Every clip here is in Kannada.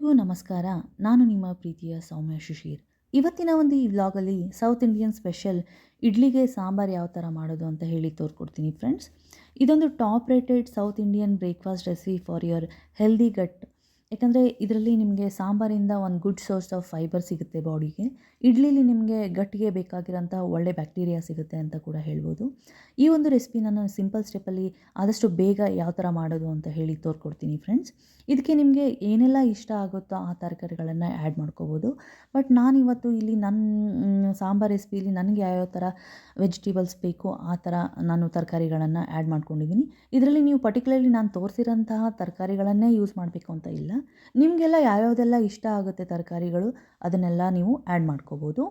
ನಮಸ್ಕಾರ. ನಾನು ನಿಮ್ಮ ಪ್ರೀತಿಯ ಸೌಮ್ಯ ಶಿಶಿರ್ ಇವತ್ತಿನ ಒಂದು ಈ ವ್ಲಾಗಲ್ಲಿ ಸೌತ್ ಇಂಡಿಯನ್ ಸ್ಪೆಷಲ್ ಇಡ್ಲಿಗೆ ಸಾಂಬಾರು ಯಾವ ಥರ ಮಾಡೋದು ಅಂತ ಹೇಳಿ ತೋರ್ಕೊಡ್ತೀನಿ ಫ್ರೆಂಡ್ಸ್ ಇದೊಂದು top rated South Indian breakfast recipe for your healthy gut ಯಾಕಂದರೆ ಇದರಲ್ಲಿ ನಿಮಗೆ ಸಾಂಬಾರಿಂದ ಒಂದು ಗುಡ್ ಸೋರ್ಸ್ ಆಫ್ ಫೈಬರ್ ಸಿಗುತ್ತೆ ಬಾಡಿಗೆ. ಇಡ್ಲಿಲಿ ನಿಮಗೆ ಗಟ್ಟಿಗೆ ಬೇಕಾಗಿರೋಂಥ ಒಳ್ಳೆ ಬ್ಯಾಕ್ಟೀರಿಯಾ ಸಿಗುತ್ತೆ ಅಂತ ಕೂಡ ಹೇಳ್ಬೋದು. ಈ ಒಂದು ರೆಸಿಪಿ ನಾನು ಸಿಂಪಲ್ ಸ್ಟೆಪ್ಪಲ್ಲಿ ಆದಷ್ಟು ಬೇಗ ಯಾವ ಥರ ಮಾಡೋದು ಅಂತ ಹೇಳಿ ತೋರ್ಕೊಡ್ತೀನಿ ಫ್ರೆಂಡ್ಸ್ ಇದಕ್ಕೆ ನಿಮಗೆ ಏನೆಲ್ಲ ಇಷ್ಟ ಆಗುತ್ತೋ ಆ ತರಕಾರಿಗಳನ್ನು ಆ್ಯಡ್ ಮಾಡ್ಕೋಬೋದು. ಬಟ್ ನಾನಿವತ್ತು ಇಲ್ಲಿ ನನ್ನ ಸಾಂಬಾರ್ ರೆಸಿಪಿಲಿ ನನಗೆ ಯಾವ್ಯಾವ ಥರ ವೆಜಿಟೇಬಲ್ಸ್ ಬೇಕು ಆ ಥರ ನಾನು ತರಕಾರಿಗಳನ್ನು ಆ್ಯಡ್ ಮಾಡ್ಕೊಂಡಿದ್ದೀನಿ ಇದರಲ್ಲಿ ನೀವು ಪರ್ಟಿಕ್ಯುಲರ್ಲಿ ನಾನು ತೋರಿಸಿರೋಂತಹ ತರಕಾರಿಗಳನ್ನೇ ಯೂಸ್ ಮಾಡಬೇಕು ಅಂತ ಇಲ್ಲ. ನಿಮಗೆಲ್ಲ ಯಾವ್ಯಾವುದೆಲ್ಲ ಇಷ್ಟ ಆಗುತ್ತೆ ತರಕಾರಿಗಳು, ಅದನ್ನೆಲ್ಲ ನೀವು ಆ್ಯಡ್ ಮಾಡ್ಕೋಬೋದು.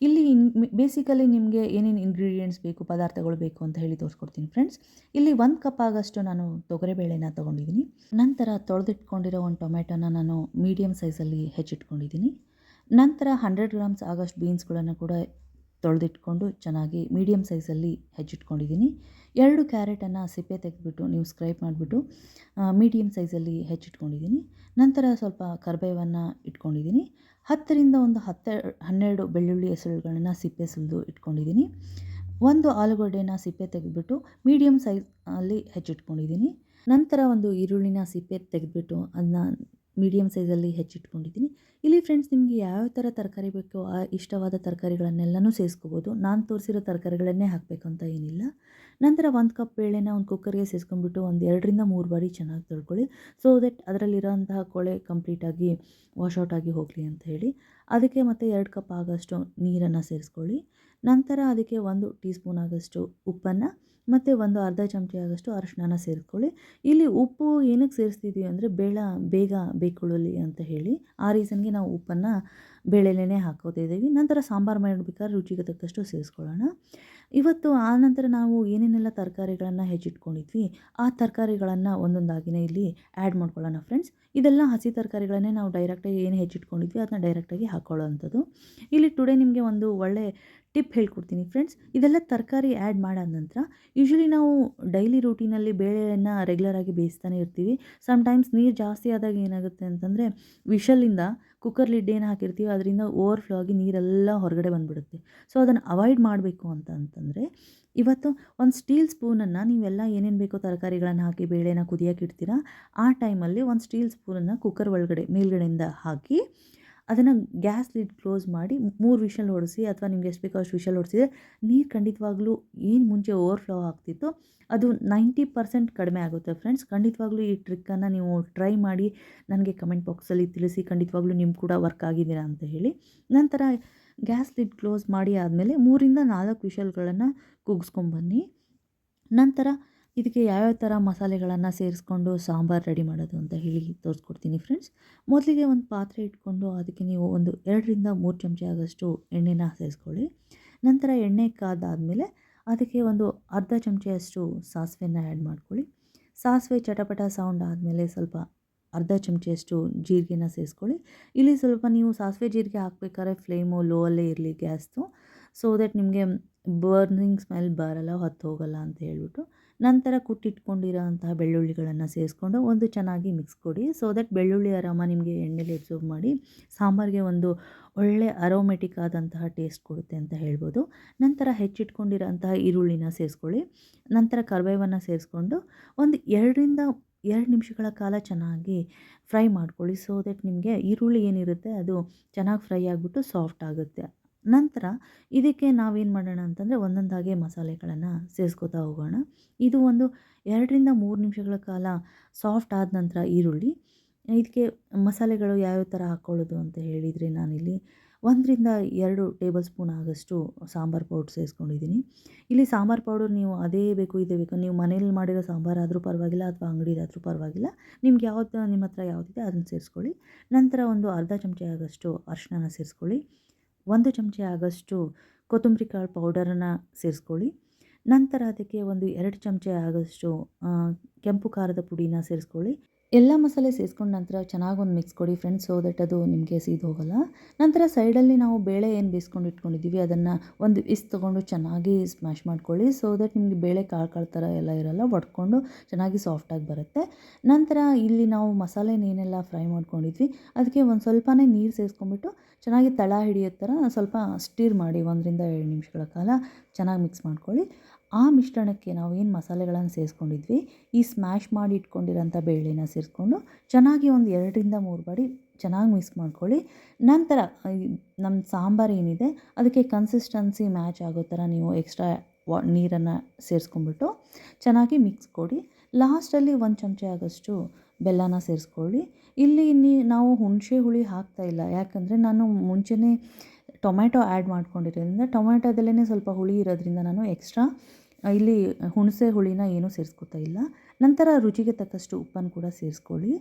ಇಲ್ಲಿ ಇನ್ ಬೇಸಿಕಲಿ ನಿಮಗೆ ಏನೇನು ಇಂಗ್ರೀಡಿಯೆಂಟ್ಸ್ ಬೇಕು, ಪದಾರ್ಥಗಳು ಬೇಕು ಅಂತ ಹೇಳಿ ತೋರಿಸ್ಕೊಡ್ತೀನಿ ಫ್ರೆಂಡ್ಸ್ ಇಲ್ಲಿ ಒಂದು ಕಪ್ ಆಗಷ್ಟು ನಾನು ತೊಗರಿಬೇಳೆನ ತೊಗೊಂಡಿದ್ದೀನಿ ನಂತರ ತೊಳೆದಿಟ್ಕೊಂಡಿರೋ ಒಂದು ಟೊಮೆಟೊನ ನಾನು ಮೀಡಿಯಮ್ ಸೈಜಲ್ಲಿ ಹೆಚ್ಚಿಟ್ಕೊಂಡಿದ್ದೀನಿ ನಂತರ ಹಂಡ್ರೆಡ್ ಗ್ರಾಮ್ಸ್ ಆಗಷ್ಟು ಬೀನ್ಸ್ಗಳನ್ನು ಕೂಡ ತೊಳೆದಿಟ್ಕೊಂಡು ಚೆನ್ನಾಗಿ ಮೀಡಿಯಮ್ ಸೈಜಲ್ಲಿ ಹೆಚ್ಚಿಟ್ಕೊಂಡಿದ್ದೀನಿ ಎರಡು ಕ್ಯಾರೆಟನ್ನು ಸಿಪ್ಪೆ ತೆಗೆದ್ಬಿಟ್ಟು ನೀವು ಸ್ಕ್ರೈಬ್ ಮಾಡಿಬಿಟ್ಟು ಮೀಡಿಯಮ್ ಸೈಜಲ್ಲಿ ಹೆಚ್ಚಿಟ್ಕೊಂಡಿದ್ದೀನಿ. ನಂತರ ಸ್ವಲ್ಪ ಕರಿಬೇವನ್ನು ಇಟ್ಕೊಂಡಿದ್ದೀನಿ. ಹತ್ತರಿಂದ ಒಂದು ಹತ್ತೆ, ಹನ್ನೆರಡು ಬೆಳ್ಳುಳ್ಳಿ ಹೆಸರುಗಳನ್ನು ಸಿಪ್ಪೆ ಸುಲಿದು ಇಟ್ಕೊಂಡಿದ್ದೀನಿ. ಒಂದು ಆಲೂಗಡ್ಡೆನ ಸಿಪ್ಪೆ ತೆಗೆದ್ಬಿಟ್ಟು ಮೀಡಿಯಮ್ ಸೈಜ್ ಅಲ್ಲಿ ಹೆಚ್ಚಿಟ್ಕೊಂಡಿದ್ದೀನಿ. ನಂತರ ಒಂದು ಈರುಳ್ಳಿನ ಸಿಪ್ಪೆ ತೆಗೆದ್ಬಿಟ್ಟು ಅದನ್ನ ಮೀಡಿಯಮ್ ಸೈಜಲ್ಲಿ ಹೆಚ್ಚಿಟ್ಕೊಂಡಿದ್ದೀನಿ. ಇಲ್ಲಿ ಫ್ರೆಂಡ್ಸ್, ನಿಮಗೆ ಯಾವ ಥರ ತರಕಾರಿ ಬೇಕೋ ಆ ಇಷ್ಟವಾದ ತರಕಾರಿಗಳನ್ನೆಲ್ಲನೂ ಸೇರಿಸ್ಕೋಬೋದು. ನಾನು ತೋರಿಸಿರೋ ತರಕಾರಿಗಳನ್ನೇ ಹಾಕಬೇಕು ಅಂತ ಏನಿಲ್ಲ. ನಂತರ ಒಂದು ಕಪ್ ಬೇಳೆನ ಒಂದು ಕುಕ್ಕರ್ಗೆ ಸೇರಿಸ್ಕೊಂಡ್ಬಿಟ್ಟು ಒಂದು ಎರಡರಿಂದ ಮೂರು ಬಾರಿ ಚೆನ್ನಾಗಿ ತೊಳ್ಕೊಳ್ಳಿ. ಸೊ ದಟ್ ಅದರಲ್ಲಿರೋಂತಹ ಕೊಳೆ ಕಂಪ್ಲೀಟಾಗಿ ವಾಶೌಟ್ ಆಗಿ ಹೋಗಲಿ ಅಂತ ಹೇಳಿ. ಅದಕ್ಕೆ ಮತ್ತೆ ಎರಡು ಕಪ್ ಆಗೋಷ್ಟು ನೀರನ್ನು ಸೇರಿಸ್ಕೊಳ್ಳಿ. ನಂತರ ಅದಕ್ಕೆ ಒಂದು ಟೀ ಸ್ಪೂನ್ ಆಗೋಷ್ಟು ಉಪ್ಪನ್ನು ಮತ್ತು ಒಂದು ಅರ್ಧ ಚಮಚೆ ಆಗೋಷ್ಟು ಅರಶಿನ ಸೇರಿಸ್ಕೊಳ್ಳಿ ಇಲ್ಲಿ ಉಪ್ಪು ಏನಕ್ಕೆ ಸೇರಿಸ್ತಿದ್ದೀವಿ ಅಂದರೆ ಬೇಳ, ಬೇಗ ಬೇಕೊಳ್ಳಲಿ ಅಂತ ಹೇಳಿ. ಆ ರೀಸನ್ಗೆ ನಾವು ಉಪ್ಪನ್ನು ಬೇಳೆಲೇ ಹಾಕೋತಿದ್ದೀವಿ ನಂತರ ಸಾಂಬಾರು ಮಾಡಬೇಕಾದ್ರೆ ರುಚಿಗೆ ತಕ್ಕಷ್ಟು ಸೇರಿಸ್ಕೊಳ್ಳೋಣ. ಇವತ್ತು ಆ ನಂತರ ನಾವು ಏನೇನೆಲ್ಲ ತರಕಾರಿಗಳನ್ನು ಹೆಚ್ಚಿಟ್ಕೊಂಡಿದ್ವಿ, ಆ ತರಕಾರಿಗಳನ್ನು ಒಂದೊಂದಾಗಿನೇ ಇಲ್ಲಿ ಆ್ಯಡ್ ಮಾಡ್ಕೊಳ್ಳೋಣ ಫ್ರೆಂಡ್ಸ್ ಇದೆಲ್ಲ ಹಸಿ ತರಕಾರಿಗಳನ್ನೇ ನಾವು ಡೈರೆಕ್ಟಾಗಿ ಏನು ಹೆಚ್ಚಿಟ್ಕೊಂಡಿದ್ವಿ, ಅದನ್ನ ಡೈರೆಕ್ಟಾಗಿ ಹಾಕ್ಕೊಳ್ಳೋ ಅಂಥದ್ದು ಇಲ್ಲಿ ಟುಡೇ ನಿಮಗೆ ಒಂದು ಒಳ್ಳೆ ಟಿಪ್ ಹೇಳ್ಕೊಡ್ತೀನಿ ಫ್ರೆಂಡ್ಸ್ ಇದೆಲ್ಲ ತರಕಾರಿ ಆ್ಯಡ್ ಮಾಡಾದ ನಂತರ ಯೂಶ್ವಲಿ ನಾವು ಡೈಲಿ ರೂಟೀನಲ್ಲಿ ಬೇಳೆಯನ್ನು ರೆಗ್ಯುಲರಾಗಿ ಬೇಯಿಸ್ತಾನೆ ಇರ್ತೀವಿ. ಸಮ್ಟೈಮ್ಸ್ ನೀರು ಜಾಸ್ತಿ ಆದಾಗ ಏನಾಗುತ್ತೆ ಅಂತಂದರೆ, ವಿಷಲಿಂದ ಕುಕ್ಕರ್ ಲಿಡ್ ಏನು ಹಾಕಿರ್ತೀವಿ, ಅದರಿಂದ ಓವರ್ಫ್ಲೋ ಆಗಿ ನೀರೆಲ್ಲ ಹೊರಗಡೆ ಬಂದುಬಿಡುತ್ತೆ. ಸೊ ಅದನ್ನು ಅವಾಯ್ಡ್ ಮಾಡಬೇಕು ಅಂತ ಅಂತಂದರೆ, ಇವತ್ತು ಒಂದು ಸ್ಟೀಲ್ ಸ್ಪೂನನ್ನು ನೀವೆಲ್ಲ ಏನೇನು ಬೇಕೋ ತರಕಾರಿಗಳನ್ನು ಹಾಕಿ, ಬೇಳೆನ ಕುದಿಯೋಕೆ ಇಡ್ತೀರಾ, ಆ ಟೈಮಲ್ಲಿ ಒಂದು ಸ್ಟೀಲ್ ಸ್ಪೂನನ್ನು ಕುಕ್ಕರ್ ಒಳಗಡೆ, ಮೇಲ್ಗಡೆಯಿಂದ ಹಾಕಿ ಅದನ್ನು ಗ್ಯಾಸ್ ಲಿಡ್ ಕ್ಲೋಸ್ ಮಾಡಿ ಮೂರು ವಿಷಲ್ ಹೊಡೆಸಿ ಅಥವಾ ನಿಮ್ಗೆ ಎಷ್ಟು ಬೇಕೋ ಅಷ್ಟು ವಿಷಲ್ ಹೊಡಿಸಿದ್ರೆ ನೀರು ಖಂಡಿತವಾಗ್ಲೂ ಏನು ಮುಂಚೆ ಓವರ್ಫ್ಲೋ ಆಗ್ತಿತ್ತು ಅದು ನೈಂಟಿ ಪರ್ಸೆಂಟ್ ಕಡಿಮೆ ಆಗುತ್ತೆ ಫ್ರೆಂಡ್ಸ್ ಖಂಡಿತವಾಗ್ಲೂ ಈ ಟ್ರಿಕ್ಕನ್ನು ನೀವು ಟ್ರೈ ಮಾಡಿ ನನಗೆ ಕಮೆಂಟ್ ಬಾಕ್ಸಲ್ಲಿ ತಿಳಿಸಿ ಖಂಡಿತವಾಗ್ಲೂ ನಿಮ್ಮ ಕೂಡ ವರ್ಕ್ ಆಗಿದ್ದೀರಾ ಅಂತ ಹೇಳಿ. ನಂತರ ಗ್ಯಾಸ್ ಲಿಡ್ ಕ್ಲೋಸ್ ಮಾಡಿ ಆದಮೇಲೆ ಮೂರಿಂದ ನಾಲ್ಕು ವಿಷಲ್ಗಳನ್ನು ಕುಗ್ಸ್ಕೊಂಬನ್ನಿ ನಂತರ ಇದಕ್ಕೆ ಯಾವ್ಯಾವ ಥರ ಮಸಾಲೆಗಳನ್ನು ಸೇರಿಸ್ಕೊಂಡು ಸಾಂಬಾರು ರೆಡಿ ಮಾಡೋದು ಅಂತ ಹೇಳಿ ತೋರಿಸ್ಕೊಡ್ತೀನಿ ಫ್ರೆಂಡ್ಸ್ ಮೊದಲಿಗೆ ಒಂದು ಪಾತ್ರೆ ಇಟ್ಕೊಂಡು ಅದಕ್ಕೆ ನೀವು ಒಂದು ಎರಡರಿಂದ ಮೂರು ಚಮಚ ಆಗೋಷ್ಟು ಎಣ್ಣೆನ ಸೇರಿಸ್ಕೊಳ್ಳಿ. ನಂತರ ಎಣ್ಣೆ ಕಾದಾದಮೇಲೆ ಅದಕ್ಕೆ ಒಂದು ಅರ್ಧ ಚಮಚೆಯಷ್ಟು ಸಾಸಿವೆನ ಆ್ಯಡ್ ಮಾಡ್ಕೊಳ್ಳಿ. ಸಾಸಿವೆ ಚಟಪಟ ಸೌಂಡ್ ಆದಮೇಲೆ ಸ್ವಲ್ಪ ಅರ್ಧ ಚಮಚೆಯಷ್ಟು ಜೀರಿಗೆನ ಸೇರಿಸ್ಕೊಳ್ಳಿ. ಇಲ್ಲಿ ಸ್ವಲ್ಪ ನೀವು ಸಾಸಿವೆ ಜೀರಿಗೆ ಹಾಕಬೇಕಾದ್ರೆ ಫ್ಲೇಮು ಲೋ ಅಲ್ಲೇ ಇರಲಿ ಗ್ಯಾಸ್ದು ಸೊ ದಟ್ ನಿಮಗೆ ಬರ್ನಿಂಗ್ ಸ್ಮೆಲ್ ಬರಲ್ಲ, ಹೊತ್ತು ಹೋಗಲ್ಲ ಅಂತ ಹೇಳ್ಬಿಟ್ಟು ನಂತರ ಕುಟ್ಟಿಟ್ಕೊಂಡಿರೋ ಅಂತಹ ಬೆಳ್ಳುಳ್ಳಿಗಳನ್ನು ಸೇರಿಸ್ಕೊಂಡು ಒಂದು ಚೆನ್ನಾಗಿ ಮಿಕ್ಸ್ ಕೊಡಿ. ಸೊ ದಟ್ ಬೆಳ್ಳುಳ್ಳಿ ಅರಾಮ ನಿಮಗೆ ಎಣ್ಣೆಲಿ ಅಬ್ಸರ್ವ್ ಮಾಡಿ ಸಾಂಬಾರಿಗೆ ಒಂದು ಒಳ್ಳೆ ಅರೋಮೆಟಿಕ್ ಆದಂತಹ ಟೇಸ್ಟ್ ಕೊಡುತ್ತೆ ಅಂತ ಹೇಳ್ಬೋದು. ನಂತರ ಹೆಚ್ಚಿಟ್ಕೊಂಡಿರೋ ಅಂತಹ ಈರುಳ್ಳಿನ ಸೇರಿಸ್ಕೊಳ್ಳಿ. ನಂತರ ಕರ್ಬೇವನ್ನು ಸೇರಿಸ್ಕೊಂಡು ಒಂದು ಎರಡರಿಂದ ಎರಡು ನಿಮಿಷಗಳ ಕಾಲ ಚೆನ್ನಾಗಿ ಫ್ರೈ ಮಾಡ್ಕೊಳ್ಳಿ. ಸೊ ದಟ್ ನಿಮಗೆ ಈರುಳ್ಳಿ ಏನಿರುತ್ತೆ ಅದು ಚೆನ್ನಾಗಿ ಫ್ರೈ ಆಗಿಬಿಟ್ಟು ಸಾಫ್ಟ್ ಆಗುತ್ತೆ. ನಂತರ ಇದಕ್ಕೆ ನಾವೇನು ಮಾಡೋಣ ಅಂತಂದರೆ ಒಂದೊಂದಾಗೆ ಮಸಾಲೆಗಳನ್ನು ಸೇರಿಸ್ಕೋತಾ ಹೋಗೋಣ. ಇದು ಒಂದು ಎರಡರಿಂದ ಮೂರು ನಿಮಿಷಗಳ ಕಾಲ ಸಾಫ್ಟ್ ಆದ ನಂತರ ಈರುಳ್ಳಿ. ಇದಕ್ಕೆ ಮಸಾಲೆಗಳು ಯಾವ್ಯಾವ ಥರ ಹಾಕ್ಕೊಳ್ಳೋದು ಅಂತ ಹೇಳಿದರೆ ನಾನಿಲ್ಲಿ ಒಂದರಿಂದ ಎರಡು ಟೇಬಲ್ ಸ್ಪೂನ್ ಆಗೋಷ್ಟು ಸಾಂಬಾರು ಪೌಡ್ರ್ ಸೇರಿಸ್ಕೊಂಡಿದ್ದೀನಿ ಇಲ್ಲಿ ಸಾಂಬಾರು ಪೌಡರ್ ನೀವು ಅದೇ ಬೇಕು, ಇದೇ ಬೇಕು, ನೀವು ಮನೇಲಿ ಮಾಡಿರೋ ಸಾಂಬಾರು ಆದರೂ ಪರವಾಗಿಲ್ಲ ಅಥವಾ ಅಂಗಡಿದಾದರೂ ಪರವಾಗಿಲ್ಲ. ನಿಮ್ಗೆ ಯಾವ್ದು, ನಿಮ್ಮ ಹತ್ರ ಯಾವುದಿದೆ ಅದನ್ನು ಸೇರಿಸ್ಕೊಳ್ಳಿ. ನಂತರ ಒಂದು ಅರ್ಧ ಚಮಚ ಆಗೋಷ್ಟು ಅರಿಶಿನ ಸೇರಿಸ್ಕೊಳ್ಳಿ. ಒಂದು ಚಮಚ ಆಗಷ್ಟು ಕೊತ್ತಂಬರಿ ಕಾಳು ಪೌಡರನ್ನು ಸೇರಿಸ್ಕೊಳ್ಳಿ. ನಂತರ ಅದಕ್ಕೆ ಒಂದು ಎರಡು ಚಮಚ ಆಗಷ್ಟು ಕೆಂಪು ಖಾರದ ಪುಡಿನ ಸೇರಿಸ್ಕೊಳ್ಳಿ. ಎಲ್ಲ ಮಸಾಲೆ ಸೇರಿಸ್ಕೊಂಡ ನಂತರ ಚೆನ್ನಾಗಿ ಒಂದು ಮಿಕ್ಸ್ ಕೊಡಿ. ಫ್ರೆಂಡ್ಸ್ ಸೊ ದಟ್ ಅದು ನಿಮಗೆ ಸೀದು ಹೋಗಲ್ಲ. ನಂತರ ಸೈಡಲ್ಲಿ ನಾವು ಬೇಳೆ ಏನು ಬೇಯಿಸ್ಕೊಂಡು ಇಟ್ಕೊಂಡಿದ್ದೀವಿ ಅದನ್ನು ಒಂದು ಇಸ್ ತೊಗೊಂಡು ಚೆನ್ನಾಗಿ ಸ್ಮ್ಯಾಶ್ ಮಾಡ್ಕೊಳ್ಳಿ. ಸೊ ದಟ್ ನಿಮಗೆ ಬೇಳೆ ಕಾಳು ಕಾಳು ಥರ ಎಲ್ಲ ಇರಲ್ಲ, ಒಡ್ಕೊಂಡು ಚೆನ್ನಾಗಿ ಸಾಫ್ಟಾಗಿ ಬರುತ್ತೆ. ನಂತರ ಇಲ್ಲಿ ನಾವು ಮಸಾಲೆನೇನೆಲ್ಲ ಫ್ರೈ ಮಾಡ್ಕೊಂಡಿದ್ವಿ ಅದಕ್ಕೆ ಒಂದು ಸ್ವಲ್ಪನೇ ನೀರು ಸೇರಿಸ್ಕೊಂಡ್ಬಿಟ್ಟು ಚೆನ್ನಾಗಿ ತಳ ಹಿಡಿಯೋ ಥರ ಸ್ವಲ್ಪ ಸ್ಟೀರ್ ಮಾಡಿ ಒಂದರಿಂದ ಎರಡು ನಿಮಿಷಗಳ ಕಾಲ ಚೆನ್ನಾಗಿ ಮಿಕ್ಸ್ ಮಾಡ್ಕೊಳ್ಳಿ. ಆ ಮಿಶ್ರಣಕ್ಕೆ ನಾವು ಏನು ಮಸಾಲೆಗಳನ್ನು ಸೇರಿಸ್ಕೊಂಡಿದ್ವಿ, ಈ ಸ್ಮ್ಯಾಶ್ ಮಾಡಿ ಇಟ್ಕೊಂಡಿರೋಂಥ ಬೇಳೆನ ಸೇರಿಸ್ಕೊಂಡು ಚೆನ್ನಾಗಿ ಒಂದು ಎರಡರಿಂದ ಮೂರು ಬಾರಿ ಚೆನ್ನಾಗಿ ಮಿಕ್ಸ್ ಮಾಡ್ಕೊಳ್ಳಿ. ನಂತರ ನಮ್ಮ ಸಾಂಬಾರು ಏನಿದೆ, ಅದಕ್ಕೆ ಕನ್ಸಿಸ್ಟೆನ್ಸಿ ಮ್ಯಾಚ್ ಆಗೋ ಥರ ನೀವು ಎಕ್ಸ್ಟ್ರಾ ವಾ, ನೀರನ್ನು ಸೇರಿಸ್ಕೊಂಡ್ಬಿಟ್ಟು ಚೆನ್ನಾಗಿ ಮಿಕ್ಸ್ ಕೊಡಿ. ಲಾಸ್ಟಲ್ಲಿ ಒಂದು ಚಮಚ ಆಗೋಷ್ಟು ಬೆಲ್ಲನ ಸೇರಿಸ್ಕೊಳ್ಳಿ. ಇಲ್ಲಿ ನೀ, ನಾವು ಹುಣಸೆ ಹುಳಿ ಹಾಕ್ತಾ ಇಲ್ಲ, ಯಾಕಂದರೆ ನಾನು ಮುಂಚೆನೇ ಟೊಮ್ಯಾಟೊ ಆ್ಯಡ್ ಮಾಡ್ಕೊಂಡಿರೋದ್ರಿಂದ ಟೊಮ್ಯಾಟೊದಲ್ಲೇ ಸ್ವಲ್ಪ ಹುಳಿ ಇರೋದ್ರಿಂದ ನಾನು ಎಕ್ಸ್ಟ್ರಾ ಇಲ್ಲಿ ಹುಣಸೆ ಹುಳಿನ ಏನೂ ಸೇರಿಸ್ಕೊತಾ ಇಲ್ಲ. ನಂತರ ರುಚಿಗೆ ತಕ್ಕಷ್ಟು ಉಪ್ಪನ್ನು ಕೂಡ ಸೇರಿಸ್ಕೊಳ್ಳಿ.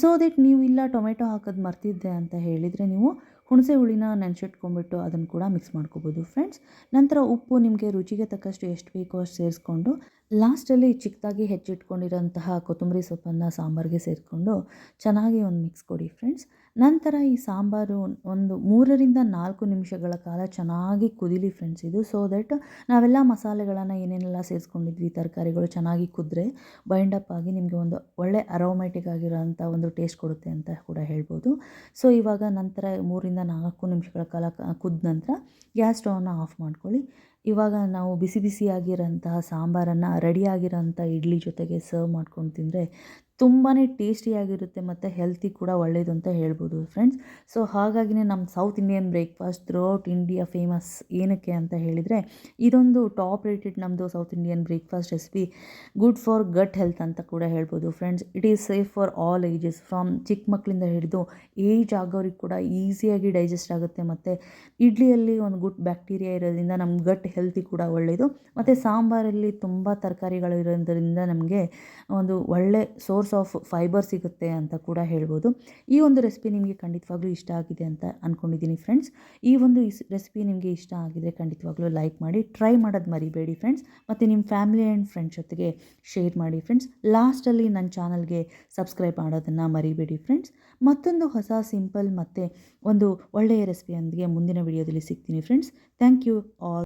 ಸೊ ದಟ್ ನೀವು ಇಲ್ಲ ಟೊಮೆಟೊ ಹಾಕೋದು ಮರ್ತಿದ್ದೆ ಅಂತ ಹೇಳಿದರೆ ನೀವು ಹುಣಸೆ ಹುಳಿನ ನೆನೆಸಿಟ್ಕೊಂಡ್ಬಿಟ್ಟು ಅದನ್ನು ಕೂಡ ಮಿಕ್ಸ್ ಮಾಡ್ಕೋಬೋದು ಫ್ರೆಂಡ್ಸ್ ನಂತರ ಉಪ್ಪು ನಿಮಗೆ ರುಚಿಗೆ ತಕ್ಕಷ್ಟು ಎಷ್ಟು ಬೇಕೋ ಅಷ್ಟು ಸೇರಿಸ್ಕೊಂಡು, ಲಾಸ್ಟಲ್ಲಿ ಚಿಕ್ಕದಾಗಿ ಹೆಚ್ಚಿಟ್ಕೊಂಡಿರೋಂತಹ ಕೊತ್ತಂಬರಿ ಸೊಪ್ಪನ್ನು ಸಾಂಬಾರಿಗೆ ಸೇರಿಕೊಂಡು ಚೆನ್ನಾಗಿ ಒಂದು ಮಿಕ್ಸ್ ಕೊಡಿ ಫ್ರೆಂಡ್ಸ್ ನಂತರ ಈ ಸಾಂಬಾರು ಒಂದು ಮೂರರಿಂದ ನಾಲ್ಕು ನಿಮಿಷಗಳ ಕಾಲ ಚೆನ್ನಾಗಿ ಕುದಿಲಿ ಫ್ರೆಂಡ್ಸ್ ಇದು. ಸೊ ದಟ್ ನಾವೆಲ್ಲ ಮಸಾಲೆಗಳನ್ನು ಏನೇನೆಲ್ಲ ಸೇರಿಸ್ಕೊಂಡಿದ್ವಿ, ತರಕಾರಿಗಳು ಚೆನ್ನಾಗಿ ಕುದ್ರೆ ಬೈಂಡ್ ಅಪ್ ಆಗಿ ನಿಮಗೆ ಒಂದು ಒಳ್ಳೆ ಅರೋಮ್ಯಾಟಿಕ್ ಆಗಿರೋಂಥ ಒಂದು ಟೇಸ್ಟ್ ಕೊಡುತ್ತೆ ಅಂತ ಕೂಡ ಹೇಳ್ಬೋದು. ಸೊ ಇವಾಗ ನಂತರ ಮೂರಿಂದ ನಾಲ್ಕು ನಿಮಿಷಗಳ ಕಾಲ ಕುದ್ದ ನಂತರ ಗ್ಯಾಸ್ ಸ್ಟವನ್ನು ಆಫ್ ಮಾಡ್ಕೊಳ್ಳಿ. ಇವಾಗ ನಾವು ಬಿಸಿ ಬಿಸಿಯಾಗಿರೋಂತಹ ಸಾಂಬಾರನ್ನು ರೆಡಿಯಾಗಿರೋಂಥ ಇಡ್ಲಿ ಜೊತೆಗೆ ಸರ್ವ್ ಮಾಡ್ಕೊಂಡು ತಿಂದರೆ ತುಂಬಾ ಟೇಸ್ಟಿಯಾಗಿರುತ್ತೆ ಮತ್ತು ಹೆಲ್ತಿ ಕೂಡ ಒಳ್ಳೆಯದು ಅಂತ ಹೇಳ್ಬೋದು ಫ್ರೆಂಡ್ಸ್ ಸೊ ಹಾಗಾಗಿನೇ ನಮ್ಮ South Indian breakfast throughout India famous ಏನಕ್ಕೆ ಅಂತ ಹೇಳಿದರೆ, ಇದೊಂದು ಟಾಪ್ ರೇಟೆಡ್ ನಮ್ಮದು South Indian breakfast recipe good for gut health ಅಂತ ಕೂಡ ಹೇಳ್ಬೋದು friends it is safe for all ages from ಚಿಕ್ಕ ಮಕ್ಕಳಿಂದ ಹಿಡಿದು ಏಜ್ ಆಗೋರಿಗೆ ಕೂಡ ಈಸಿಯಾಗಿ ಡೈಜೆಸ್ಟ್ ಆಗುತ್ತೆ ಮತ್ತು ಇಡ್ಲಿಯಲ್ಲಿ ಒಂದು ಗುಡ್ ಬ್ಯಾಕ್ಟೀರಿಯಾ ಇರೋದ್ರಿಂದ ನಮ್ಮ ಗಟ್ ಹೆಲ್ತಿ ಕೂಡ ಒಳ್ಳೆಯದು ಮತ್ತು ಸಾಂಬಾರಲ್ಲಿ ತುಂಬ ತರಕಾರಿಗಳು ಇರೋದ್ರಿಂದ ನಮಗೆ ಒಂದು ಒಳ್ಳೆ ಆಫ್ ಫೈಬರ್ ಸಿಗುತ್ತೆ ಅಂತ ಕೂಡ ಹೇಳ್ಬೋದು. ಈ ಒಂದು ರೆಸಿಪಿ ನಿಮಗೆ ಖಂಡಿತವಾಗ್ಲೂ ಇಷ್ಟ ಆಗಿದೆ ಅಂತ ಅಂದ್ಕೊಂಡಿದ್ದೀನಿ ಫ್ರೆಂಡ್ಸ್ ಈ ಒಂದು ರೆಸಿಪಿ ನಿಮಗೆ ಇಷ್ಟ ಆಗಿದೆ ಖಂಡಿತವಾಗ್ಲೂ ಲೈಕ್ ಮಾಡಿ ಟ್ರೈ ಮಾಡೋದು ಮರಿಬೇಡಿ ಫ್ರೆಂಡ್ಸ್ ಮತ್ತು ನಿಮ್ಮ ಫ್ಯಾಮಿಲಿ ಆ್ಯಂಡ್ ಫ್ರೆಂಡ್ಸ್ ಜೊತೆಗೆ ಶೇರ್ ಮಾಡಿ ಫ್ರೆಂಡ್ಸ್ ಲಾಸ್ಟಲ್ಲಿ ನನ್ನ ಚಾನಲ್ಗೆ ಸಬ್ಸ್ಕ್ರೈಬ್ ಮಾಡೋದನ್ನು ಮರಿಬೇಡಿ ಫ್ರೆಂಡ್ಸ್ ಮತ್ತೊಂದು ಹೊಸ ಸಿಂಪಲ್ ಮತ್ತು ಒಂದು ಒಳ್ಳೆಯ ರೆಸಿಪಿಯೊಂದಿಗೆ ಮುಂದಿನ ವಿಡಿಯೋದಲ್ಲಿ ಸಿಗ್ತೀನಿ ಫ್ರೆಂಡ್ಸ್ ಥ್ಯಾಂಕ್ ಯು ಆಲ್